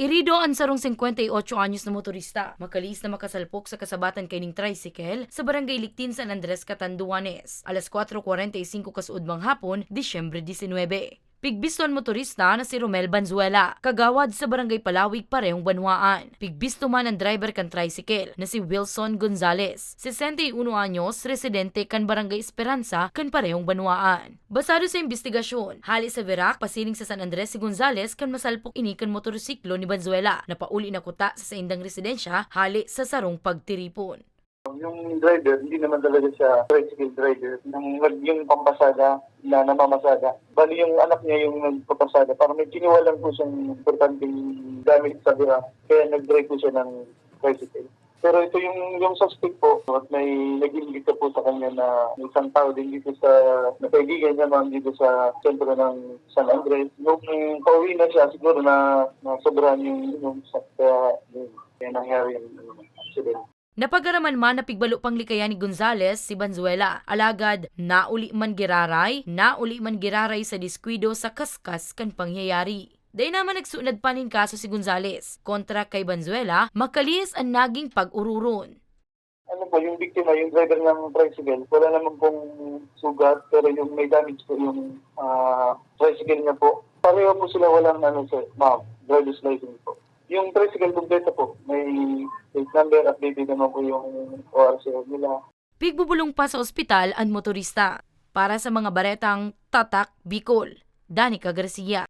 Irido ang sarong 58 anyos na motorista. Makalis na makasalpok sa kasabatan kay ning tricycle sa barangay Liktin San Andres, Catanduanes. Alas 4.45 kasuudmang hapon, Disyembre 19. Pigbiston motorista na si Romel Banzuela, kagawad sa barangay Palawig parehong banwaan. Pigbisto man ang driver kan tricycle na si Wilson Gonzales, 61 anyos, residente kan barangay Esperanza kan parehong banwaan. Basado sa investigasyon, hali sa Verac, pasiling sa San Andres si Gonzales kan masalpok ini kan motorsiklo ni Banzuela na pauli na kuta sa saindang residensya hali sa sarong pagtiripon. Yung driver, hindi naman talaga siya tricycle driver. Nang yung pampasada na namamasada. Bali yung anak niya yung nagpapasada. Parang may kinuha lang po siyang importanteng gamit sa bira. Kaya nag-drive po siya ng tricycle. Pero ito yung yung suspect po at may naging dito po sa kanya na isang tao din dito sa nakaibigan niya man dito sa sentro ng San Andres. Nung pauwi na siya siguro na, na sobrang yung, yung sa kaya, kaya nangyari yung ano, accident. Napagaraman man na pigbalo pang likaya ni Gonzales si Banzuela. Alagad, nauli man giraray, nauli man giraray sa diskwido sa kaskas kan pangyayari. Day naman nagsunod pa nin kaso si Gonzales. Kontra kay Banzuela, makalis ang naging pag-ururon. ano po, yung biktima, yung driver ng tricycle, wala naman pong sugat, pero yung may damage po yung ah, tricycle niya po. Pareho po sila walang ano sir, ma'am, driver's license po. Yung tricycle kompleto po, may plate number, updated naman po yung ORCR nila. Pigbubulong pa sa ospital ang motorista. Para sa mga baretang Tatak Bicol, Danica Garcia.